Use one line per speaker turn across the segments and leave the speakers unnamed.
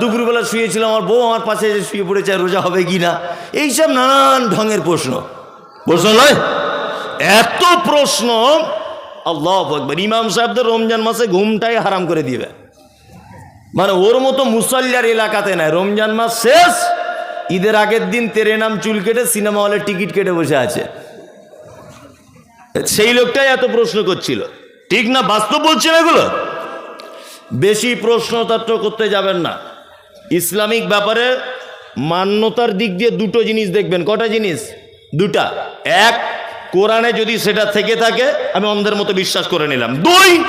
দুপুরবেলা শুয়েছিলাম, আমার বউ আমার পাশে এসে শুয়ে পড়েছে রোজা হবে কি না এইসব নানান ঢঙের প্রশ্ন। প্রশ্ন নয়, এত প্রশ্ন, আল্লাহ একবার ইমাম সাহেবদের রমজান মাসে ঘুমটাই হারাম করে দিবে। মানে ওর মতো মুসল্লার এলাকাতে নাই, রমজান মাস শেষ, ঈদের আগের দিন তেরে নাম চুল কেটে সিনেমা হলে টিকিট কেটে বসে আছে। সেই লোকটাই এত প্রশ্ন করছিল। ঠিক না, বাস্তব বলছে না এগুলো? বেশি প্রশ্নতত্ত্ব করতে যাবেন না। ইসলামিক ব্যাপারে মান্যতার দিক দিয়ে দুটো জিনিস দেখবেন। কটা জিনিস? দুটা। এক, কোরআনে যদি সেটা থেকে থাকে, আমি অন্ধের মতো বিশ্বাস করে নিলাম। দুই,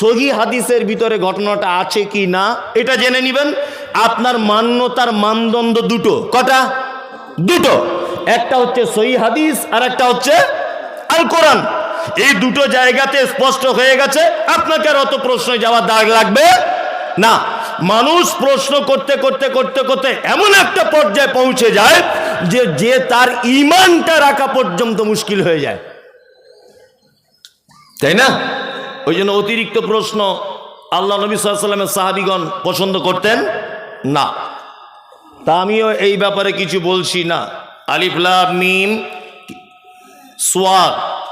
সহি হাদিসের ভিতরে ঘটনাটা আছে কি না, এটা জেনে নিবেন। আপনার মান্যতার মানদণ্ড দুটো। কটা? দুটো। একটা হচ্ছে সহি হাদিস আর একটা হচ্ছে আল কোরআন এই দুটো জায়গাতে স্পষ্ট হয়ে গেছে। আপনাকে আর অত প্রশ্নে যাওয়ার দাগ লাগবে না। মানুষ প্রশ্ন করতে করতে করতে করতে এমন একটা পর্যায়ে পৌঁছে যায় যে যে তার ইমানটা রাখা পর্যন্ত মুশকিল হয়ে যায়। তাই না? ওই জন্য অতিরিক্ত প্রশ্ন আল্লাহ নবী সাল্লামের সাহাবিগণ পছন্দ করতেন? না। তা আমিও এই ব্যাপারে কিছু বলছি না। আলিফলা মিম সোয়াদ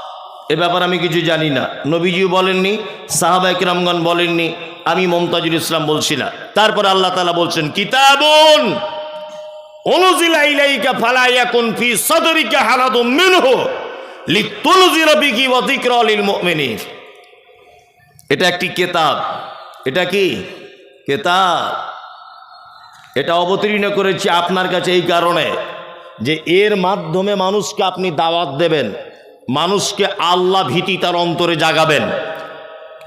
এ ব্যাপারে আমি কিছু জানি না। নবীজিও বলেননি, সাহাবা একরামগণ বলেননি, আমি মমতাজুল ইসলাম বলছি না। তারপর আল্লাহ তালা বলছেন, কিতাবুন অনুজিলা ইলাইকা ফালাইয়াকুন ফি সাদরিকা হালাদুম মিনহু লিতুনজিরা বিহি ওয়া যিকরা লিল মুমিনিন। এটা একটি কেতাব। এটা কি? কেতাব। এটা অবতীর্ণ করেছি আপনার কাছে এই কারণে যে এর মাধ্যমে মানুষকে আপনি দাওয়াত দেবেন। মানুষকে আল্লাহ ভীতি তার অন্তরে জাগাবেন।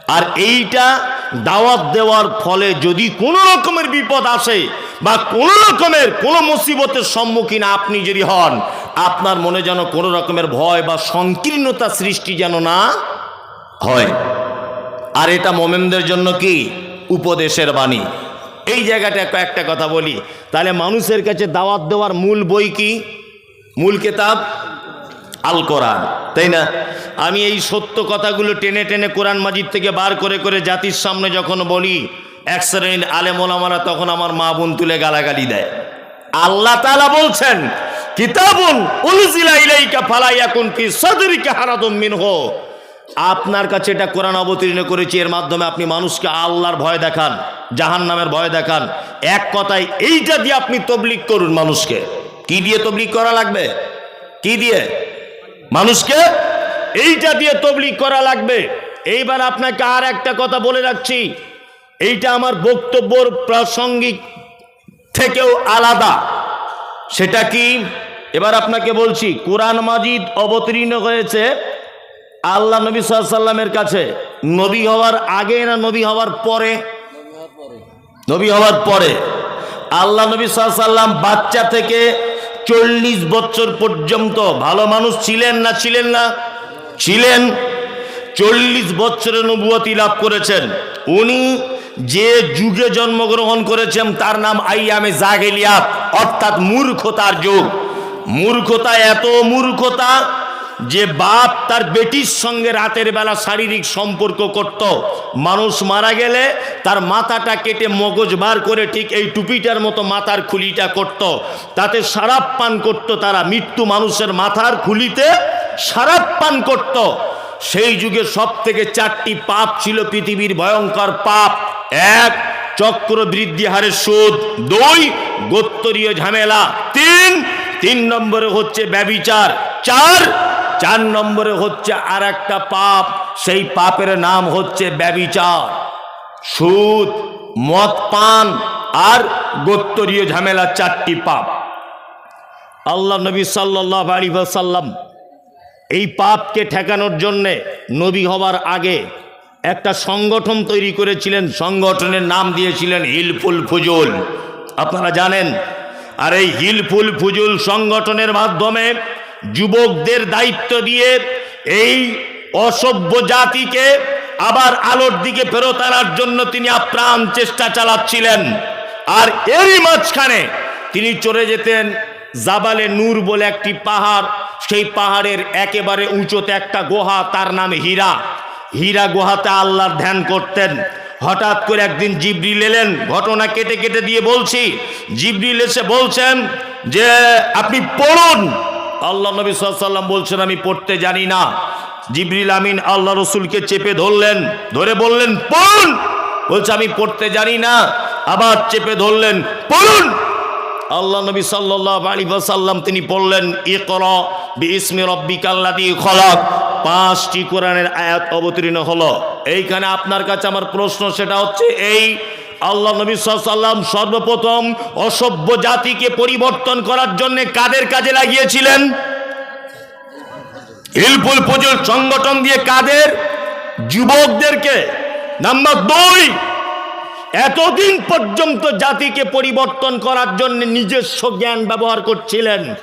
আর এইটা দাওয়াত দেওয়ার ফলে যদি কোনো রকমের বিপদ আসে বা কোনো রকমের কোনো মুসিবতের সম্মুখীন আপনি যদি হন, আপনার মনে যেন কোনো রকমের ভয় বা সংকীর্ণতা সৃষ্টি যেন না হয়। আর এটা মোমেনদের জন্য কি? উপদেশের বাণী। এই জায়গাটা কয়েকটা কথা বলি। তাহলে মানুষের কাছে দাওয়াত দেওয়ার মূল বই কি? মূল কেতাব? আল কোরআন, তাই না? আমি এই সত্য কথাগুলো টেনে টেনে কোরআন মাজিদ থেকে বার করে করে জাতির সামনে যখন বলি, এক শ্রেণির আলেমোলামারা তখন আমার মা বোন তুলে গালাগালি দেয়। আল্লাহ তাআলা বলছেন, কিতাবুন উনজিলা ইলাইকা ফালাইয়াকুন ফি সাদরিকা হারাদুম মিনহু। আপনার কাছে এটা কোরআন অবতীর্ণ করেছি, এর মাধ্যমে আপনি মানুষকে আল্লাহর ভয় দেখান জাহান নামের ভয় দেখান। এক কথায় এইটা দিয়ে আপনি তবলিক করুন মানুষকে। কি দিয়ে তবলিক করা লাগবে? কি দিয়ে? মানুষকে এইটা দিয়ে তবলিক করা লাগবে। এইবার আপনাকে আর একটা কথা বলে রাখছি। এইটা আমার বক্তব্যর প্রাসঙ্গিক থেকেও আলাদা। সেটা কি? এবার আপনাকে বলছি, কোরআন মাজিদ অবতীর্ণ হয়েছে আল্লাহ নবী সাল্লামের কাছে। নবী হওয়ার আগে না নবী হওয়ার পরে? নবী হওয়ার পরে। আল্লাহ নবী সাল্লাম বাচ্চা থেকে চল্লিশ বছর পর্যন্ত ভালো মানুষ ছিলেন না ছিলেন না? ছিলেন। চল্লিশ বছরের নবুয়তি লাভ করেছেন। উনি যে যুগে জন্মগ্রহণ করেছেন, তার নাম আইয়ামে জাগেলিয়াত, অর্থাৎ মূর্খতার যুগ। মূর্খতা এত মূর্খতা যে বাপ তার বেটির সঙ্গে রাতের বেলা শারীরিক সম্পর্ক করত, মানুষ মারা গেলে তার মাথাটা কেটে মগজ বার করে ঠিক এই টুপিটার মতো মাথার খুলিটা করত। তাতে সারাপ পান করত তারা, মৃত্যু মানুষের মাথার খুলিতে সারাপ পান করত। সেই যুগে সব থেকে চারটি পাপ ছিল পৃথিবীর ভয়ঙ্কর পাপ। এক চক্র বৃদ্ধি হারের সুদ। দুই, গোত্তরীয় ঝামেলা। তিন তিন নম্বরে হচ্ছে ব্যবিচার। চার চার নম্বরে হচ্ছে আর একটা পাপ, সেই পাপের নাম হচ্ছে ব্যবিচার। সুদ, মদ, পান আর গোত্তরীয় ঝামেলা চারটি পাপ। আল্লাহ নবী সাল্লাহ আলী সাল্লাম এই পাপকে ঠেকানোর জন্যে নবী হবার আগে একটা সংগঠন তৈরি করেছিলেন, সংগঠনের নাম দিয়েছিলেন হিলফুল ফুজুল। আপনারা জানেন, আর এই হিলফুল ফুজুল সংগঠনের মাধ্যমে যুবকদের দায়িত্ব দিয়ে এই অসভ্য জাতিকে আবার আলোর দিকে ফেরত আনার জন্য তিনি আপ্রাণ চেষ্টা চালাচ্ছিলেন। আর এরই মাঝখানে তিনি চলে যেতেন জাবালে নূর বলে একটি পাহাড়। সেই পাহাড়ের একেবারে উঁচুতে একটা গুহা, তার নাম হীরা। হীরা গুহাতে আল্লাহর ধ্যান করতেন। হঠাৎ করে একদিন জিবরিল এলেন, ঘটনা কেটে কেটে দিয়ে বলছি, জিবরিল এসে বলছেন যে, আপনি পড়ুন আল্লাহ নবী সাল্লাম বলছেন, আমি পড়তে জানি না। জিবরিল আমিন আল্লাহ রসুলকে চেপে ধরলেন, ধরে বললেন, পড়ুন। বলছে, আমি পড়তে জানি না। আবার চেপে ধরলেন, পড়ুন। আল্লাহ নবী সাল্লাহ আলী সাল্লাম তিনি পড়লেন রব্বিকাল্লাদি খলাক। পাঁচটি কোরআনের আয়াত অবতীর্ণ হলো। এইখানে আপনার কাছে আমার প্রশ্ন সেটা হচ্ছে, এই আল্লাহ নবী সাল্লাম সর্বপ্রথম অসভ্য জাতিকে পরিবর্তন করার জন্য কাদের কাজে লাগিয়েছিলেন? হিলফুল পুজোর সংগঠন দিয়ে কাদের? যুবকদেরকে। নাম্বার দুই, এতদিন পর্যন্ত জাতিকে পরিবর্তন করার জন্য নিজস্ব জ্ঞান ব্যবহার করছিলেন।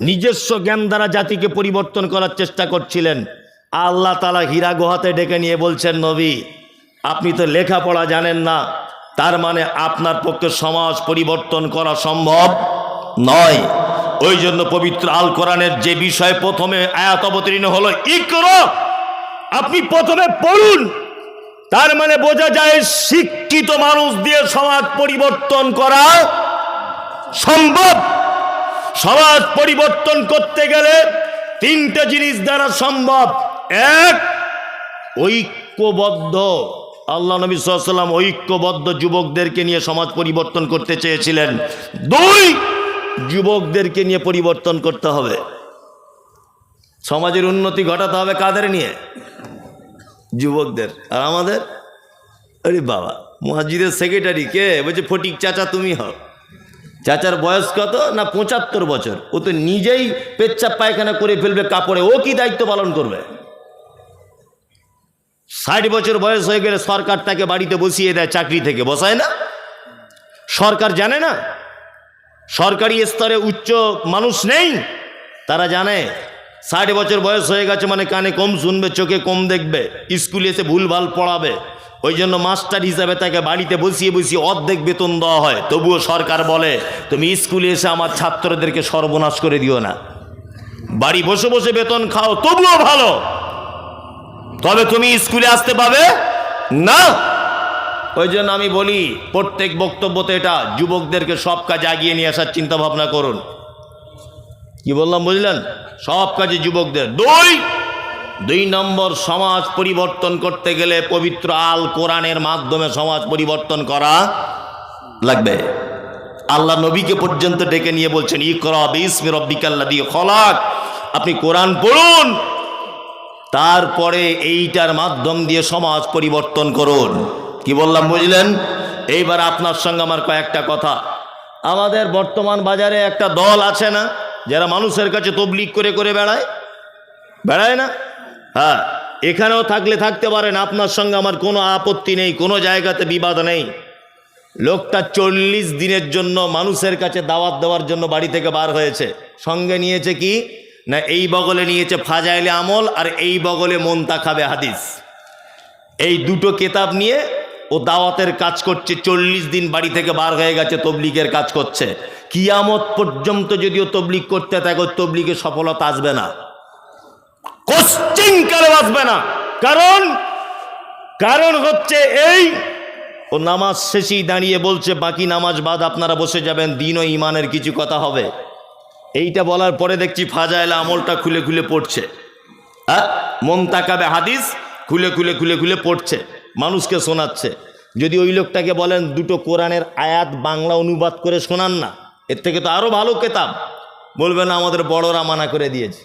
নিজস্ব জ্ঞান দ্বারা জাতিকে পরিবর্তন করার চেষ্টা করছিলেন। আল্লাহ তালা হীরা গুহাতে ডেকে নিয়ে বলছেন, নবী আপনি তো লেখাপড়া জানেন না, তার মানে আপনার পক্ষে সমাজ পরিবর্তন করা সম্ভব নয়। ওই জন্য পবিত্র আল কোরআনের যে বিষয় প্রথমে আয়াত অবতীর্ণ হলো, ইকর, আপনি প্রথমে পড়ুন। তার মানে বোঝা যায় শিক্ষিত মানুষ দিয়ে সমাজ পরিবর্তন করা সম্ভব। সমাজ পরিবর্তন করতে গেলে তিনটা জিনিস দ্বারা সম্ভব। এক, ঐক্যবদ্ধ। আল্লাহ নবী সাল্লাম ঐক্যবদ্ধ যুবকদেরকে নিয়ে সমাজ পরিবর্তন করতে চেয়েছিলেন। দুই, যুবকদেরকে নিয়ে পরিবর্তন করতে হবে। সমাজের উন্নতি ঘটাতে হবে কাদের নিয়ে? যুবকদের। আর আমাদের? আরে বাবা, মসজিদের সেক্রেটারি কে? বলছে, ফটিক চাচা, তুমি হও। চাচার বয়স কত? না, পঁচাত্তর বছর। ও তো নিজেই পেচ্ছাপ পায়খানা করে ফেলবে কাপড়ে। ও কি দায়িত্ব পালন করবে? ষাট বছর বয়স হয়ে গেলে সরকার তাকে বাড়িতে বসিয়ে দেয় চাকরি থেকে, বসায় না? সরকার জানে না? সরকারি স্তরে উচ্চ মানুষ নেই। তারা জানে, ষাট বছর বয়স হয়ে গেছে মানে কানে কম শুনবে, চোখে কম দেখবে, স্কুলে এসে ভুলভাল পড়াবে। ওই জন্য মাস্টার হিসাবে তাকে বাড়িতে বসিয়ে বসিয়ে অর্ধেক বেতন দেওয়া হয়। তবুও সরকার বলে, তুমি স্কুলে এসে আমার ছাত্রদেরকে সর্বনাশ করে দিও না। বাড়ি বসে বসে বেতন খাও, তবুও ভালো। তবে তুমি স্কুলে আসতে পাবে না? ওই জন্য আমি বলি, প্রত্যেক বক্তব্যতে এটা যুবকদেরকে সব কাজে আগিয়ে নিয়ে আসার চিন্তা ভাবনা করুন। কি বললাম, বুঝলেন? সব কাজে যুবকদের। দুই দুই নম্বর, সমাজ পরিবর্তন করতে গেলে পবিত্র আল কোরআনের মাধ্যমে সমাজ পরিবর্তন করা লাগবে। আল্লাহ নবীকে পর্যন্ত ডেকে নিয়ে বলছেন, ইকরা রব্বিকাল্লা দিয়ে খলাক। আপনি কোরআন পড়ুন তারপরে এইটার মাধ্যম দিয়ে সমাজ পরিবর্তন করুন। কি বললাম, বুঝলেন? এইবার আপনার সঙ্গে আমার কয়েকটা কথা। আমাদের বর্তমান বাজারে একটা দল আছে না, যারা মানুষের কাছে তবলিক করে করে বেড়ায়? বেড়ায় না? হ্যাঁ এখানেও থাকলে থাকতে পারেন, আপনার সঙ্গে আমার কোনো আপত্তি নেই, কোনো জায়গাতে বিবাদ নেই। লোকটা চল্লিশ দিনের জন্য মানুষের কাছে দাওয়াত দেওয়ার জন্য বাড়ি থেকে বার হয়েছে। সঙ্গে নিয়েছে কি? না, এই বগলে নিয়েছে ফাজাইলে আমল আর এই বগলে মনতা খাবে হাদিস। এই দুটো কেতাব নিয়ে ও দাওয়াতের কাজ করছে, চল্লিশ দিন বাড়ি থেকে বার হয়ে গেছে, তবলিগের কাজ করছে। কিয়ামত পর্যন্ত যদিও তবলিগ করতে থাকে ওর তবলিগের সফলতা আসবে না। কোশ্চিন কালে আসবে না। কারণ কারণ হচ্ছে এই, ও নামাজ শেষেই দাঁড়িয়ে বলছে, বাকি নামাজ বাদ আপনারা বসে যাবেন দিন ও ইমানের কিছু কথা হবে। এইটা বলার পরে দেখছি ফাজাইলা আমলটা খুলে খুলে পড়ছে। হ্যাঁ? মন তাকাবে হাদিস খুলে খুলে খুলে খুলে পড়ছে। মানুষকে শোনাচ্ছে। যদি ওই লোকটাকে বলেন, দুটো কোরআনের আয়াত বাংলা অনুবাদ করে শোনান না, এর থেকে তো আরও ভালো কেতাব। বলবে না আমাদের বড়রা মানা করে দিয়েছে।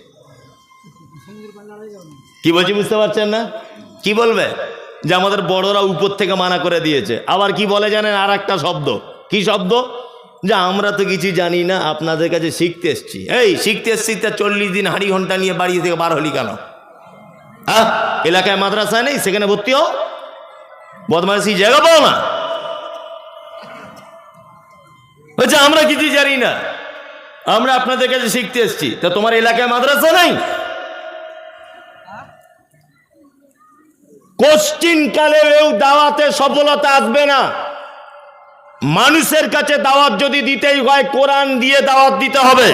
কি বলছি, বুঝতে পারছেন না? কি বলবে? যে আমাদের বড়রা উপর থেকে মানা করে দিয়েছে। আবার কি বলে জানেন? আর একটা শব্দ। কি শব্দ? যে আমরা তো কিছু জানি না, আপনাদের কাছে শিখতে এসছি। এই, শিখতে এসছি তা চল্লিশ দিন হাঁড়ি ঘণ্টা নিয়ে বাড়ি থেকে বার হলি কেন? হ্যাঁ এলাকায় মাদ্রাসা নেই, সেখানে ভর্তি হও। বদমাইশি জায়গা পাও না। বলছে, আমরা কিছু জানি না। আমরা আপনাদের কাছে শিখতে এসছি। তা তোমার এলাকায় মাদ্রাসা নাই? কোশ্চিন কালেও দাওয়াতে সফলতা আসবে না। মানুষের কাছে দাওয়াত যদি দিতেই হয়, কোরআন দিয়ে দাওয়াত দিতে হবে।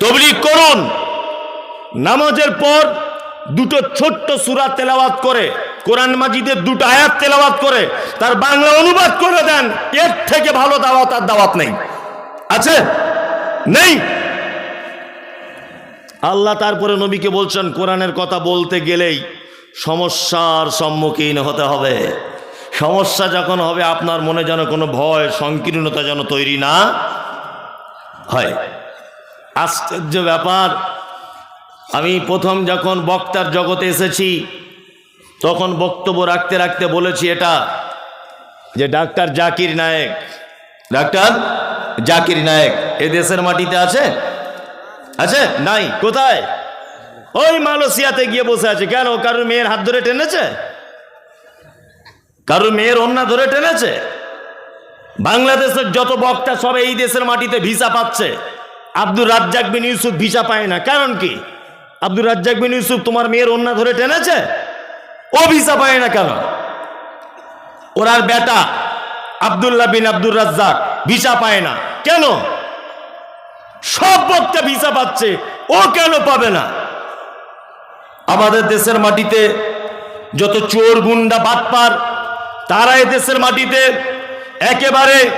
তবলিগ করুন। নামাজের পর দুটো ছোট্ট সুরা তেলাওয়াত করে, কোরআন মাজিদের দুটো আয়াত তেলাওয়াত করে, তার বাংলা অনুবাদ করে দেন, এর থেকে ভালো দাওয়াত আর দাওয়াত নেই। আছে? নেই? আল্লাহ তারপরে নবীকে বলছেন, কোরআনের কথা বলতে গেলেই সমস্যার সম্মুখীন হতে হবে। সমস্যা যখন হবে, আপনার মনে যেন কোনো ভয়, সংকীর্ণতা যেন তৈরি না হয়। আশ্চর্য ব্যাপার, আমি প্রথম যখন বক্তার জগতে এসেছি, তখন বক্তব্য রাখতে রাখতে বলেছি এটা, যে ডাক্তার জাকির নায়েক, ডাক্তার জাকির নায়েক, এ দেশের মাটিতে আছে? আছে? নাই। কোথায়? ওই মালয়েশিয়াতে গিয়ে বসে আছে। কেন? কারোর মেয়ের হাত ধরে টেনেছে? কারোর মেয়ের অন্যা ধরে টেনেছে? বাংলাদেশের যত বক্তা সব এই দেশের মাটিতে ভিসা পাচ্ছে। আব্দুর রাজ্জাক বিন ইউসুফ ভিসা পায় না। কারণ কি? আব্দুর রাজ্জাক বিন ইউসুফ তোমার মেয়ের অন্যা ধরে টেনেছে? ও ভিসা পায় না কেন? ওরার বেটা আব্দুল্লাহ বিন আব্দুর রাজ্জাক ভিসা পায় না। কেন? সব বক্তা ভিসা পাচ্ছে। ও কেন পাবে না? আমাদের দেশের মাটিতে যত চোর, গুন্ডা, বাটপার তারা এ দেশের মাটিতে একেবারে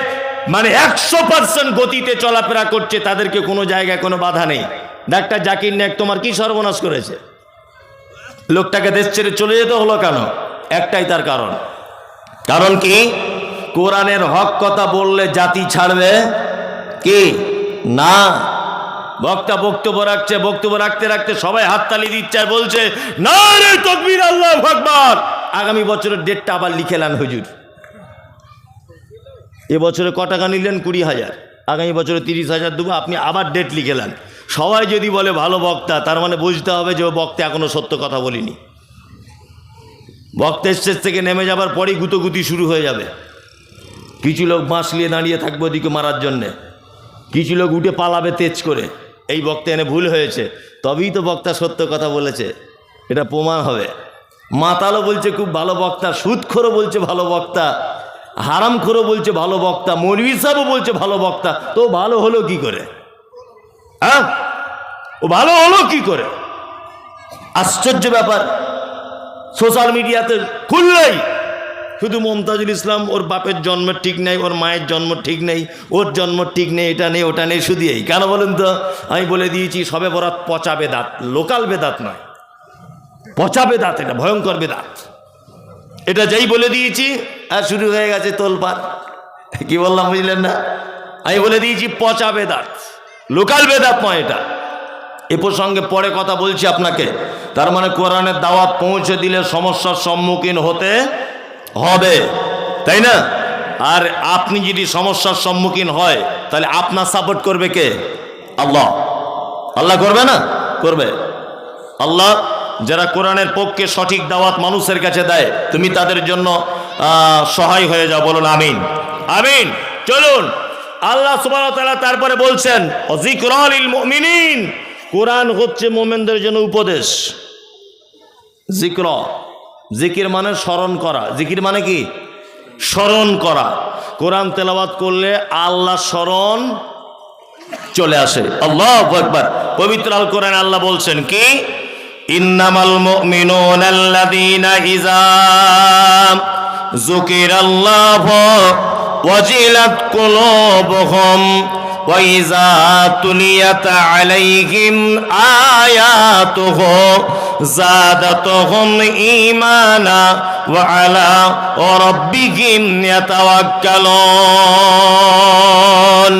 মানে একশো পার্সেন্ট গতিতে চলাফেরা করছে, তাদেরকে কোনো জায়গায় কোনো বাধা নেই। ডাক্তার জাকির নায়ক তোমার কি সর্বনাশ করেছে? লোকটাকে দেশ ছেড়ে চলে যেতে হলো কেন? একটাই তার কারণ। কারণ কি? কোরআনের হক কথা বললে জাতি ছাড়বে কি? না। বক্তা বক্তব্য রাখছে, বক্তব্য রাখতে রাখতে সবাই হাততালি দিচ্ছে বলছে না রে তকবীর, আল্লাহ আকবার! আগামী বছরের ডেটটা আবার লিখেলেন হুজুর। এবছরে ক টাকা নিলেন? কুড়ি হাজার। আগামী বছরে তিরিশ হাজার দেবো, আপনি আবার ডেট লিখে লিখেলেন সবাই যদি বলে ভালো বক্তা, তার মানে বুঝতে হবে যে বক্তা এখনও সত্য কথা বলিনি। বক্তা স্টেজ থেকে নেমে যাবার পরেই গুতোগুতি শুরু হয়ে যাবে। কিছু লোক বাঁশ নিয়ে দাঁড়িয়ে থাকবে ওদিকে মারার জন্যে। কিছু লোক উঠে পালাবে তেজ করে। এই বক্তা এনে ভুল হয়েছে। তবেই তো বক্তা সত্য কথা বলেছে। এটা প্রমাণ হবে। মাতালও বলছে খুব ভালো বক্তা, সুদখোরও বলছে ভালো বক্তা, হারামখোরও বলছে ভালো বক্তা, মৌলভী সাহেবও বলছে ভালো বক্তা। তো ভালো হলো কি করে? হ্যাঁ? ও ভালো হলো কি করে? আশ্চর্য ব্যাপার। সোশ্যাল মিডিয়াতে খুললেই শুধু মমতাজুল ইসলাম ওর বাপের জন্মের ঠিক নেই, ওর মায়ের জন্ম ঠিক নেই, ওর জন্ম ঠিক নেই, এটা নেই, ওটা নেই, শুধু এই। কেন বলুন তো? আমি বলে দিয়েছি, সবে বরাত পচা বেদাত, লোকাল বেদাত নয়। পচা বেদাত, এটা ভয়ঙ্কর বেদাত। এটা যাই বলে দিয়েছি, আর শুরু হয়ে গেছে তোলপার কি বললাম, বুঝলেন না? আমি বলে দিয়েছি পচা বেদাত, লোকাল বেদাত নয় এটা। এ প্রসঙ্গে পরে কথা বলছি আপনাকে। তার মানে কোরআনের দাওয়াত পৌঁছে দিলে সমস্যার সম্মুখীন হতে হবে, তাই না? আর আপনি যদি সমস্যার সম্মুখীন হয়, তাহলে আপনার সাপোর্ট করবে কে? আল্লাহ। আল্লাহ করবে না? করবে। আল্লাহ যারা কোরআনের পক্ষে সঠিক দাওয়াত মানুষের কাছে দেয়, তুমি তাদের জন্য সহায় হয়ে যাও, বলুন আমিন। আমিন। চলুন। আল্লাহ সুবাহ তারপরে বলছেন কোরআন হচ্ছে মোমেনদের জন্য উপদেশ। জিক্র জিকির মানে স্মরণ করা। জিকির মানে কি? স্মরণ করা। কোরআন তেলাবাত করলে আল্লাহ স্মরণ চলে আসে। আল্লাহ একবার পবিত্র আল কোরআন আল্লাহ বলছেন কি? ইন্নামাল মুমিনুন আল্লাযীনা ইযা যুকিরাল্লাহ ওয়াজিলাত কুলুবুহুম وإذا تليت عليهم آياته زادتهم إيمانا وعلى ربهم يتوكلون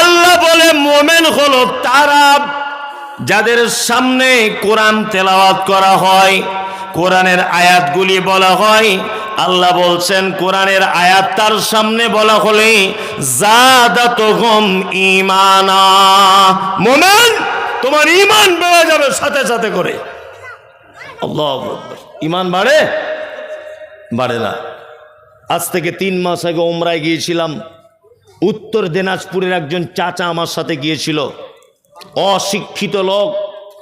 আল্লাহ বলে মোমেন হলো তারা যাদের সামনে কোরআন তেলাওয়াত করা হয়, কোরআনের আয়াতগুলি বলা হয়, আল্লাহ বলছেন, কোরআনের আয়াত তার সামনে বলা হলে তোমার ইমান বেড়ে যাবে সাথে সাথে করে। আল্লাহু ঈমান বাড়ে? বাড়ে না। আজ থেকে তিন মাস আগে ওমরায় গিয়েছিলাম। উত্তর দিনাজপুরের একজন চাচা আমার সাথে গিয়েছিল। অশিক্ষিত লোক,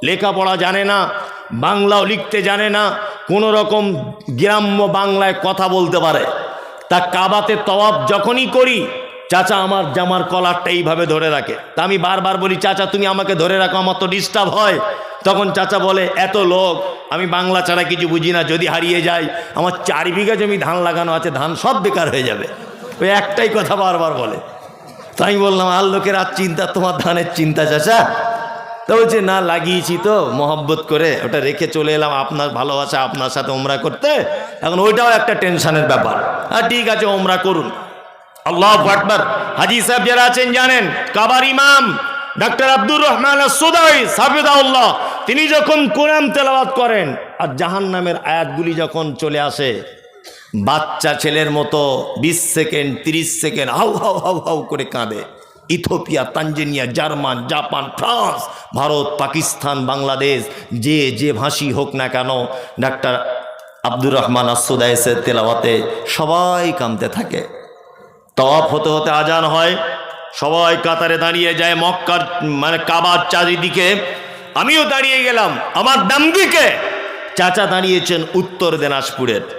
লেখাপড়া জানে না, বাংলাও লিখতে জানে না, কোনো রকম গ্রাম্য বাংলায় কথা বলতে পারে। তা কাবাতে তওয়াব যখনই করি, চাচা আমার জামার কলারটা এইভাবে ধরে রাখে। তা আমি বারবার বলি, চাচা, তুমি আমাকে ধরে রাখো, আমার তো ডিস্টার্ব হয়। তখন চাচা বলে, এত লোক, আমি বাংলা ছাড়া কিছু বুঝি না, যদি হারিয়ে যাই আমার চার বিঘা জমি ধান লাগানো আছে, ধান সব বেকার হয়ে যাবে। ওই একটাই কথা বারবার বলে। তো আমি বললাম, আর লোকের আর চিন্তা, তোমার ধানের চিন্তা, চাচা? তো বলছে, না, লাগিয়েছি তো, মহব্বত করে, ওটা রেখে চলে এলাম, আপনার ভালোবাসা, আপনার সাথে ওমরা করতে। এখন ওইটাও একটা টেনশনের ব্যাপার। হ্যাঁ ঠিক আছে, ওমরা করুন। আল্লাহ আকবার। হাজি সাহেব যারা আছেন, জানেন, কাবার ইমাম ডাক্তার আব্দুর রহমান সুদাই তিনি যখন কোরআন তেলাওয়াত করেন, আর জাহান নামের আয়াতগুলি যখন চলে আসে বাচ্চা ছেলের মতো বিশ সেকেন্ড, তিরিশ সেকেন্ড, হাউ হাউ হাউ হাউ করে কাঁদে। Ethiopia Tanzania, German, Japan, France, Bharat, Pakistan, Bangladesh, যে যে ভাষী হোক না কেন, ডাক্তার আব্দুর রহমান আসুদাইসের তেলাওয়াতে সবাই কামতে থাকে। তওয়াফ হতে হতে আজান হয়। সবাই কাতারে দাঁড়িয়ে যায় মক্কার মানে কাবার চারিদিকে। আমিও দাঁড়িয়ে গেলাম, আমার দাম দিকে চাচা দাঁড়িয়েছেন উত্তর দিনাজপুরের।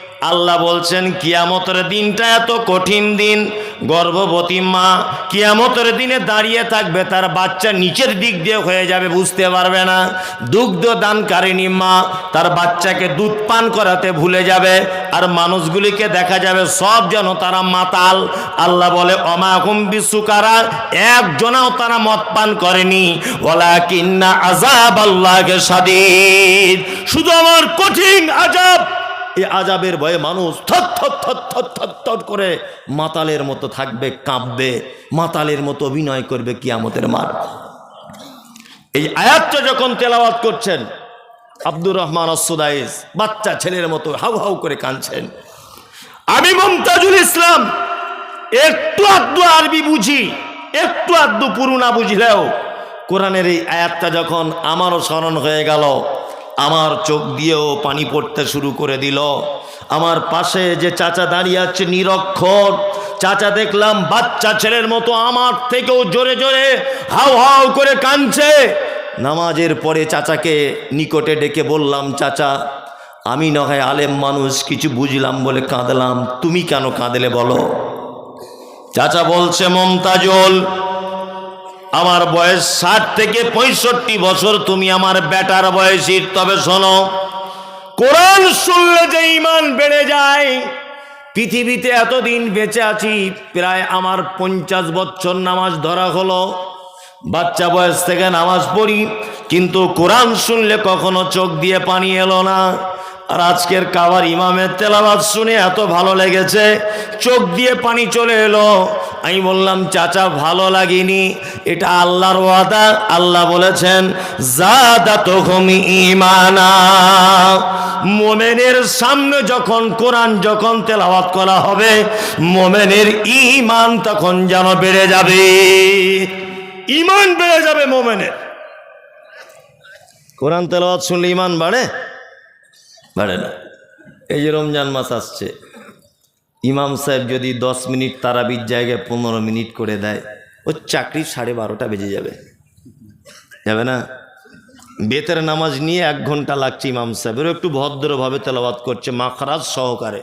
আল্লাহ বলছেন, কিয়ামতের দিনটা এত কঠিন দিন, গর্ভবতী মা কিয়ামতের দিনে দাঁড়িয়ে থাকবে, তার বাচ্চা নিচের দিক দিয়ে হয়ে যাবে, বুঝতে পারবে না। দুগ্ধ দানকারিনী মা তার বাচ্চাকে দুধ পান করাতে ভুলে যাবে আর মানুষগুলিকে দেখা যাবে সব যেন তারা মাতাল। আল্লাহ বলে অমাকুম বিশ্বকারা একজনাও তারা মদ পান করেনি। ওলা কিন্না আজাব আল্লাহকে সাদিদ শুধু আমার কঠিন আজাব এই আজাবের ভয়ে মানুষ থর থর থর থর থর থর করে মাতালের মতো থাকবে, কাঁপবে। মাতালের মতো অভিনয় করবে কিয়ামতের মার এই আয়াতটা যখন তেলাওয়াত করছেন, আব্দুর রহমান অসুদাইস বাচ্চা ছেলের মতো হাউ হাউ করে কাঁদছেন। আমি মমতাজুল ইসলাম, একটু আধটু আরবি বুঝি, একটু আধটু পুরুনা বুঝলেও কোরআনের এই আয়াতটা যখন আমারও স্মরণ হয়ে গেল আমার চোখ দিয়েও পানি পড়তে শুরু করে দিল। আমার পাশে যে চাচা দাঁড়িয়ে আছে নিরক্ষর, চাচা দেখলাম বাচ্চা ছেলের মতো আমার থেকেও জোরে জোরে হাউ হাউ করে কাঁদছে। নামাজের পরে চাচাকে নিকটে ডেকে বললাম, চাচা, আমি না হয় আলেম মানুষ, কিছু বুঝলাম বলে কাঁদলাম। তুমি কেন কাঁদলে বলো? চাচা বলছে, মমতাজল আমার বয়স ষাট থেকে পঁয়ষট্টি বছর, তুমি আমার বেটার বয়সীর তবে শোনো, কোরআন শুনলে যে ইমান বেড়ে যায়, পৃথিবীতে এতদিন বেঁচে আছি, প্রায় আমার পঞ্চাশ বছর নামাজ ধরা হলো। বাচ্চা বয়স থেকে নামাজ পড়ি, কিন্তু কোরআন শুনলে কখনো চোখ দিয়ে পানি এলো না। আর আজকের কাবার ইমামের তেলাবাদ শুনে এত ভালো লেগেছে, চোখ দিয়ে পানি চলে এলো। আমি বললাম, চাচা, ভালো লাগেনি, এটা আল্লাহর ওয়াদা, আল্লাহ বলেছেন জাদা তো ইমানা মোমেনের সামনে যখন কোরআন যখন তেলাওয়াত করা হবে, মোমেনের ইমান তখন যেন বেড়ে যাবে। ইমান বেড়ে যাবে মোমেনের। কোরআন তেলাওয়াত শুনলে ইমান বাড়ে? বাড়ে না। এই যে রমজান মাস আসছে, ইমাম সাহেব যদি দশ মিনিট তারাবির জায়গায় পনেরো মিনিট করে দেয়, ওর চাকরি সাড়ে বারোটা বেজে যাবে। যাবে না? বেতের নামাজ নিয়ে এক ঘণ্টা লাগছে ইমাম সাহেবেরও একটু ভদ্রভাবে তেলাবাত করছে, মাখরাজ সহকারে।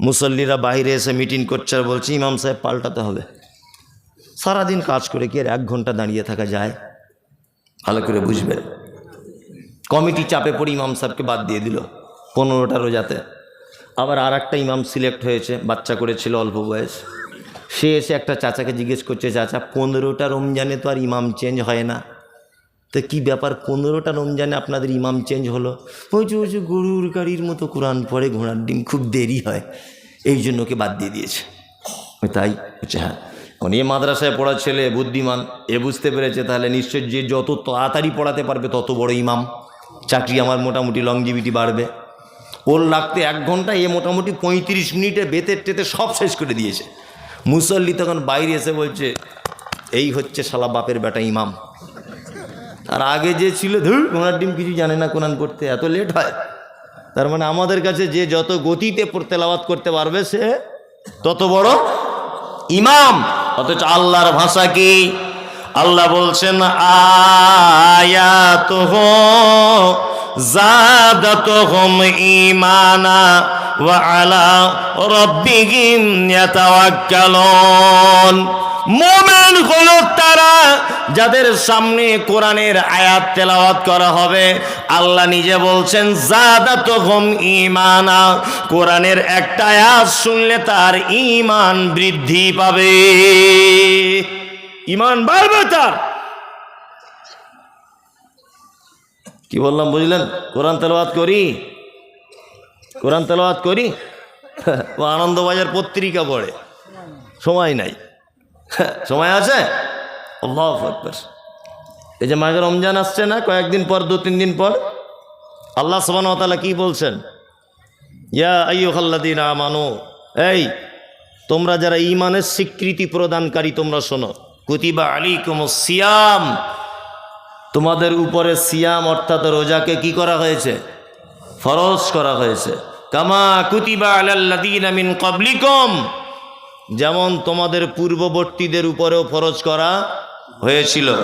মুসল্লিরা বাইরে এসে মিটিং করছে আর বলছে, ইমাম সাহেব পাল্টাতে হবে। সারাদিন কাজ করে কি আর এক ঘণ্টা দাঁড়িয়ে থাকা যায়? ভালো করে বুঝবে কমিটি চাপে পড়ে ইমাম সাহেবকে বাদ দিয়ে দিল, পনেরোটা রোজাতে আবার আর একটা ইমাম সিলেক্ট হয়েছে, বাচ্চা করেছিল, অল্প বয়স। সে এসে একটা চাচাকে জিজ্ঞেস করছে, চাচা, পনেরোটা রমজানে তো আর ইমাম চেঞ্জ হয় না? তো কি ব্যাপার, পনেরোটা রমজানে আপনাদের ইমাম চেঞ্জ হলো? বলছে বলছে গরুর গাড়ির মতো কোরআন পড়ে, ঘোড়ার ডিম খুব দেরি হয়। এই জন্য ওকে বাদ দিয়ে দিয়েছে। তাই হচ্ছে হ্যাঁ উনি এ মাদ্রাসায় পড়া ছেলে বুদ্ধিমান, এ বুঝতে পেরেছে, তাহলে নিশ্চয় যে যত তাড়াতাড়ি পড়াতে পারবে, তত বড় ইমাম। চাকরি আমার মোটামুটি লংজিভিটি বাড়বে। ওর লাগতে এক ঘণ্টা এ মোটামুটি পঁয়ত্রিশ মিনিটে বেতের টেতে সব শেষ করে দিয়েছে। মুসল্লি তখন বাইরে এসে বলছে, এই হচ্ছে শালা বাপের বেটা ইমাম। আর আগে যে ছিল, ধুর ওনার ডিম কিছু জানে না কোরআন করতে, এত লেট হয়। তার মানে আমাদের কাছে যে যত গতিতে পড়তে লাওয়াত করতে পারবে, সে তত বড় ইমাম। অথচ আল্লাহর ভাষা কি? আল্লাহ বলছেন আয়াত জাদাত হোম ইমানা ওয়া আলা রব্বিহিম ইয়াতাওয়াক্কালুন। মোমেন হলো তারা যাদের সামনে কোরআনের আয়াত তেলাওয়াত করা হবে। আল্লাহ নিজে বলছেন জাদাত হোম ইমানা কোরআনের একটা আয়াত শুনলে তার ইমান বৃদ্ধি পাবে। ইমান বাড়বে তার। কি বললাম, বুঝলেন? কোরআন তেলাওয়াত করি? কোরআন তেলাওয়াত করি? ও আনন্দবাজার পত্রিকা পড়ে। সময় নাই। সময় আছে? এই যে মাঘে রমজান আসছে না, কয়েকদিন পর, দু, তিন দিন পর, আল্লাহ সবান তালা কি বলছেন? ইয়া আইয়ুহাল্লাদিন আমানো, এই, তোমরা যারা ইমানের স্বীকৃতি প্রদানকারী তোমরা শোনো। কুতিবা আলিকুম সিয়াম। তোমাদের উপরে সিয়াম অর্থাৎ রোজাকে কি করা হয়েছে? ফরজ করা হয়েছে। কামা কুতিবা আলাল্লাদিন কবলিকম যেমন তোমাদের পূর্ববর্তীদের উপরেও ফরজ করা হয়েছিল।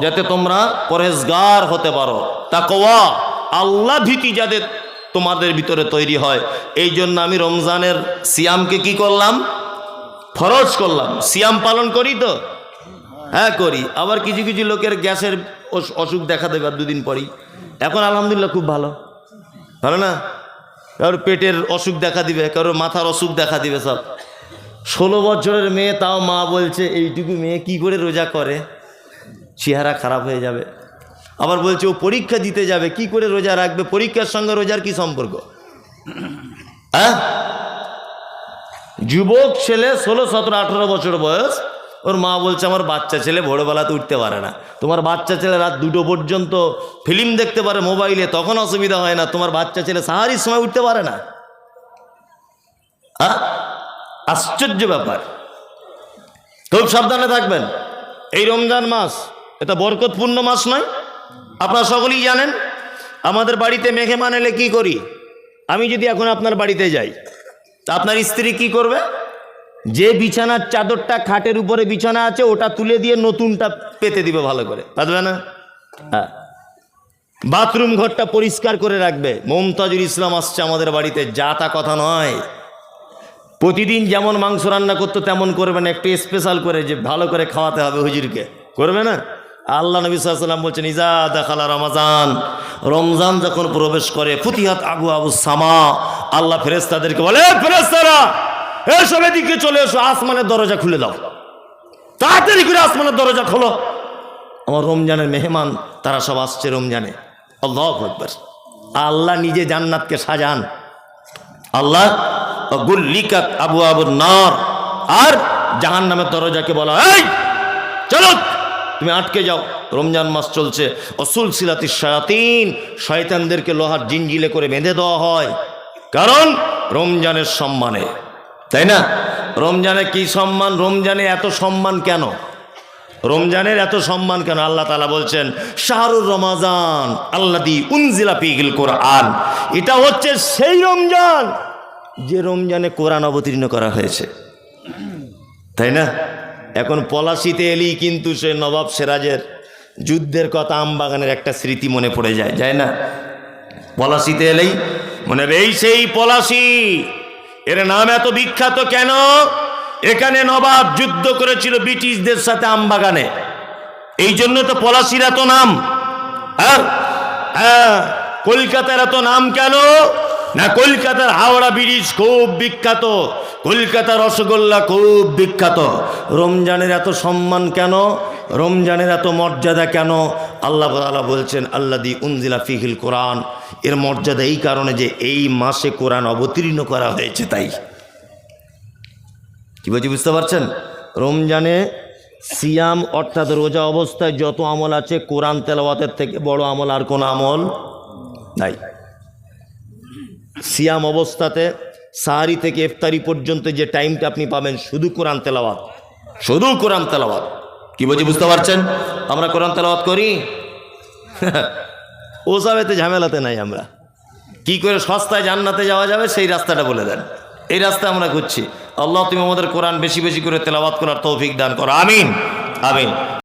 যাতে তোমরা পরেজগার হতে পারো। তাকওয়া। আল্লাহ ভীতি যাদের তোমাদের ভিতরে তৈরি হয়। এই জন্য আমি রমজানের সিয়ামকে কি করলাম? ফরজ করলাম। সিয়াম পালন করি তো? হ্যাঁ করি। আবার কিছু কিছু লোকের গ্যাসের অসুখ দেখা দেবে আর দুদিন পরেই। এখন আলহামদুলিল্লাহ খুব ভালো। ভালো না? কারোর পেটের অসুখ দেখা দিবে, কারোর মাথার অসুখ দেখা দিবে সব। ষোলো বছরের মেয়ে, তাও মা বলছে, এইটুকু মেয়ে কি করে রোজা করে? চেহারা খারাপ হয়ে যাবে। আবার বলছে, ও পরীক্ষা দিতে যাবে, কি করে রোজা রাখবে? পরীক্ষার সঙ্গে রোজার কি সম্পর্ক? হ্যাঁ? যুবক ছেলে ষোলো, সতেরো, আঠেরো বছর বয়স, ওর মা বলছে, আমার বাচ্চা ছেলে ভোরবেলাতে উঠতে পারে না। তোমার বাচ্চা ছেলে রাত দুটো পর্যন্ত ফিল্ম দেখতে পারে মোবাইলে, তখন অসুবিধা হয় না। তোমার বাচ্চা ছেলে সাহারির সময় উঠতে পারে না। হ্যাঁ? আশ্চর্য ব্যাপার। খুব সাবধানে থাকবেন। এই রমজান মাস, এটা বরকতপূর্ণ মাস নয় আপনারা সকলেই জানেন, আমাদের বাড়িতে মেহমান এলে কি করি? আমি যদি এখন আপনার বাড়িতে যাই, তা আপনার স্ত্রী কি করবে? যে বিছানার চাদরটা খাটের উপরে বিছানা আছে, ওটা তুলে দিয়ে নতুনটা পেতে দিবে ভালো করে। পারবে না? হ্যাঁ। বাথরুম ঘরটা পরিষ্কার করে রাখবে। মমতাজুল ইসলাম আসছে আমাদের বাড়িতে, যা তা কথা নয়। প্রতিদিন যেমন মাংস রান্না করতো, তেমন করবে না। একটু স্পেশাল করে যে ভালো করে খাওয়াতে হবে হুজুরকে। করবে না? আল্লাহ নবী সাল্লাম বলছেন, ইজা দেখালা রমাজান, রমজান যখন প্রবেশ করে, ফুতিহাত আবু আবু সামা, আল্লাহ ফেরেস্তাদেরকে বলে, "এ ফেরেস্তারা এসব এদিকে চলে এসো, আসমানের দরজা খুলে দাও। তাড়াতাড়ি করে আসমানের দরজা খোলো। আমার রমজানের মেহমান, তারা সব আসছে রমজানে। আল্লাহ আকবর। আল্লাহ নিজে জান্নাতকে সাজান। আল্লাহ গুল্লিকাত আবু আবুর নার। আর জাহান নামের দরজাকে বলা এই, চলো। তুমি আটকে যাও। রমজান মাস চলছে। অসুল সিলাতি শায়াতিন, শয়তানদেরকে লোহার জিনজিলে করে বেঁধে দেওয়া হয়। কারণ রমজানের সম্মানে। তাই না? রমজানে কি সম্মান? রমজানে এত সম্মান কেন? রমজানের এত সম্মান কেন? আল্লাহ তালা বলছেন, শাহরুর রমাজান আল্লাদি উনজিলা পিগিল কোরআন। এটা হচ্ছে সেই রমজান যে রমজানে কোরআন অবতীর্ণ করা হয়েছে। তাই না? এখন পলাশিতে এলেই কিন্তু সে নবাব সেরাজের যুদ্ধের কথা আমবাগানের একটা স্মৃতি মনে পড়ে যায় যায় না? পলাশিতে এলেই মনে এই সেই পলাশি, এর নাম এত বিখ্যাত কেন? এখানে নবাব যুদ্ধ করেছিল ব্রিটিশদের সাথে আমবাগানে। এই জন্য তো পলাশির এত নাম। হ্যাঁ হ্যাঁ কলকাতার এত নাম কেন? না কলকাতার হাওড়া ব্রিজ খুব বিখ্যাত, কলকাতার রসগোল্লা খুব বিখ্যাত। রমজানের এত সম্মান কেন? রমজানের এত মর্যাদা কেন? আল্লাহ তাআলা বলছেন আল্লাহ দি উনজিলা ফিহিল কোরআন। এর মর্যাদা এই কারণে যে এই মাসে কোরআন অবতীর্ণ করা হয়েছে তাই। কি বলছি, বুঝতে পারছেন? রমজানে সিয়াম অর্থাৎ রোজা অবস্থায় যত আমল আছে, কোরআন তেলাওয়াতের থেকে বড় আমল আর কোনো আমল নাই। সিয়াম অবস্থাতে সাহারি থেকে ইফতারি পর্যন্ত যে টাইমটা আপনি পাবেন, শুধু কোরআন তেলাওয়াত। শুধু কোরআন তেলাওয়াত। কি বলছি, বুঝতে পারছেন? আমরা কোরআন তেলাওয়াত করি? ওসাবেতে ঝামেলাতে নাই আমরা। কি করে সস্তায় জান্নাতে যাওয়া যাবে, সেই রাস্তাটা বলে দেন। এই রাস্তা আমরা করছি আল্লাহ তুমি আমাদের কোরআন বেশি বেশি করে তেলাওয়াত করার তৌফিক দান করো। আমিন। আমিন।